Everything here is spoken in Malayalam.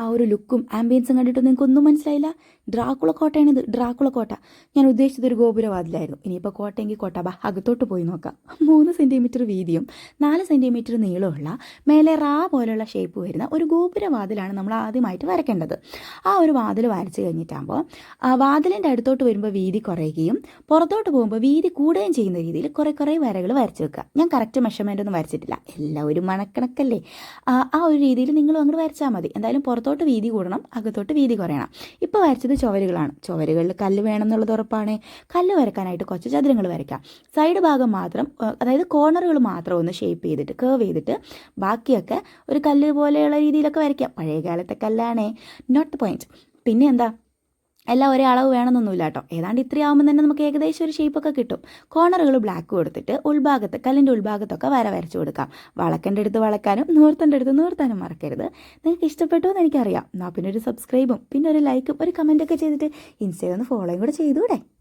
ആ ഒരു ലുക്കും ആംബിയൻസും കണ്ടിട്ട് നിങ്ങൾക്ക് ഒന്നും മനസ്സിലായില്ല. ഡ്രാക്കുള കോട്ടയാണിത്. ഡ്രാക്കുള കോട്ട. ഞാൻ ഉദ്ദേശിച്ചത് ഒരു ഗോപുരവാതിലായിരുന്നു. ഇനിയിപ്പോൾ കോട്ടയെങ്കിൽ കോട്ട. ബാ അകത്തോട്ട് പോയി നോക്കാം. മൂന്ന് സെന്റിമീറ്റർ വീതിയും നാല് സെന്റിമീറ്റർ നീളമുള്ള മേലെ റാ പോലുള്ള ഷേപ്പ് വരുന്ന ഒരു ഗോപുരവാതിലാണ് നമ്മൾ ആദ്യമായിട്ട് വരയ്ക്കേണ്ടത്. ആ ഒരു വാതിൽ വരച്ച് കഴിഞ്ഞിട്ടാകുമ്പോൾ വാതിലിന്റെ അടുത്തോട്ട് വരുമ്പോൾ വീതി കുറയുകയും പുറത്തോട്ട് പോകുമ്പോൾ വീതി കൂടുകയും ചെയ്യുന്ന രീതിയിൽ കുറേ കുറേ വരകൾ വരച്ച് വെക്കുക. ഞാൻ കറക്റ്റ് മെഷർമെന്റ് ഒന്നും വരച്ചിട്ടില്ല. എല്ലാം ഒരു മണക്കണക്കല്ലേ. ആ ഒരു രീതിയിൽ നിങ്ങളും അങ്ങോട്ട് വരച്ചാൽ മതി. എന്തായാലും പുറത്തോട്ട് വീതി കൂടണം അകത്തോട്ട് വീതി കുറയണം. ഇപ്പോൾ വരച്ചത് ചുവരുകളാണ്. ചുവരുകളിൽ കല്ല് വേണം എന്നുള്ളത് ഉറപ്പാണ്. കല്ല് വരക്കാനായിട്ട് കുറച്ച് ചതുരങ്ങൾ വരയ്ക്കാം. സൈഡ് ഭാഗം മാത്രം അതായത് കോർണറുകൾ മാത്രം ഒന്ന് ഷേപ്പ് ചെയ്തിട്ട് കേർവ് ചെയ്തിട്ട് ബാക്കിയൊക്കെ ഒരു കല്ല് പോലെയുള്ള രീതിയിലൊക്കെ വരയ്ക്കാം. പഴയ കാലത്തെ കല്ലാണേ നോട്ട് പോയിന്റ് പിന്നെ എന്താ? എല്ലാം ഒരേ അളവ് വേണമെന്നൊന്നുമില്ല കേട്ടോ. ഏതാണ്ട് ഇത്രയാവുമ്പോൾ തന്നെ നമുക്ക് ഏകദേശം ഒരു ഷേപ്പൊക്കെ കിട്ടും. കോർണറുകൾ ബ്ലാക്ക് കൊടുത്തിട്ട് ഉൾഭാഗത്ത് കല്ലിന്റെ ഉൾഭാഗത്തൊക്കെ വര വരച്ചു കൊടുക്കാം. വളക്കന്റെ അടുത്ത് വളക്കാനും നൂർത്തന്റെ അടുത്ത് നൂർത്താനും മറക്കരുത്. നിങ്ങൾക്ക് ഇഷ്ടപ്പെട്ടു എന്ന് എനിക്കറിയാം. എന്നാൽ പിന്നെ ഒരു സബ്സ്ക്രൈബും പിന്നെ ഒരു ലൈക്കും ഒരു കമന്റൊക്കെ ചെയ്തിട്ട് ഇൻസ്റ്റയിൽ ഒന്ന് ഫോളോയും കൂടെ ചെയ്തൂടെ.